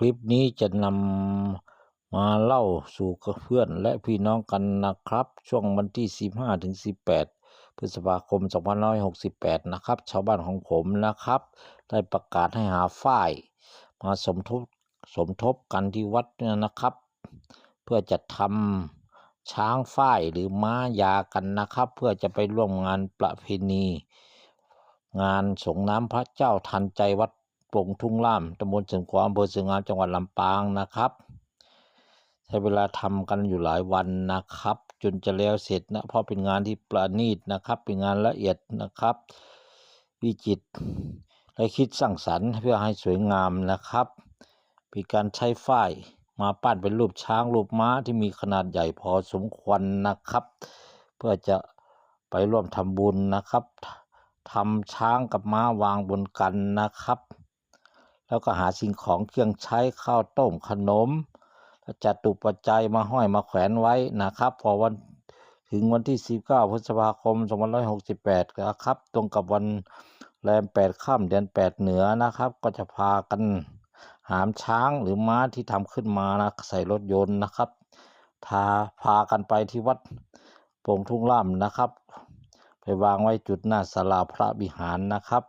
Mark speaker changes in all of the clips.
Speaker 1: คลิปนี้จะนำมาเล่าสู่เพื่อนและพี่น้องกันนะครับ ช่วงวันที่ 15ถึง18 พฤษภาคม 2568 นะครับ ชาวบ้านของผมนะครับ ได้ประกาศให้หาฝ้าย มาสมทบสมทบกันที่วัดเนี่ยนะครับ เพื่อจะทำช้างฝ้ายหรือม้ายากันนะครับ เพื่อจะไปร่วมงานประเพณี งานสงน้ำพระเจ้าทันใจวัด ปงทุ่งล่ามตำบลเสริงขวาอำเภอเสืองามจังหวัดลำปางนะครับใช้เวลาทำกันอยู่หลายวันนะครับ จนจะแล้วเสร็จนะเพราะเป็นงานที่ประณีตนะครับ เป็นงานละเอียดนะครับ วิจิตรและคิดสร้างสรรค์เพื่อให้สวยงามนะครับมีการใช้ฝ้ายมาปั้นเป็นรูปช้างรูปม้าที่มีขนาดใหญ่พอสมควรนะครับ เพื่อจะไปร่วมทำบุญนะครับทำช้างกับม้าวางบนกันนะครับ แล้วก็หาสิ่งของเครื่องใช้ข้าวต้มขนมและจัดตุปัจจัยมาห้อยมาแขวนไว้นะครับ พอวันถึงวันที่ 19 พฤษภาคม 2568นะครับ ตรงกับวันแรม 8 ค่ำเดือน 8 เหนือนะครับ ก็จะพากันหามช้างหรือม้าที่ทำขึ้นมานะใส่รถยนต์นะครับทาพากันไปที่วัดโป่งทุ่งล่ามนะครับ ไปวางไว้จุดหน้าศาลาพระวิหารนะครับ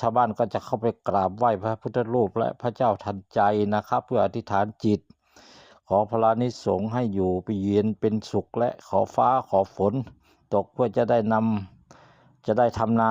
Speaker 1: ชาวบ้านก็จะเข้าไปกราบไหว้พระพุทธรูปและพระเจ้าทันใจนะครับ เพื่ออธิษฐานจิต ขอพระนิสงฆ์ให้อยู่ไปเย็นเป็นสุขและขอฟ้าขอฝน ตกเพื่อจะได้นำจะได้ทำนา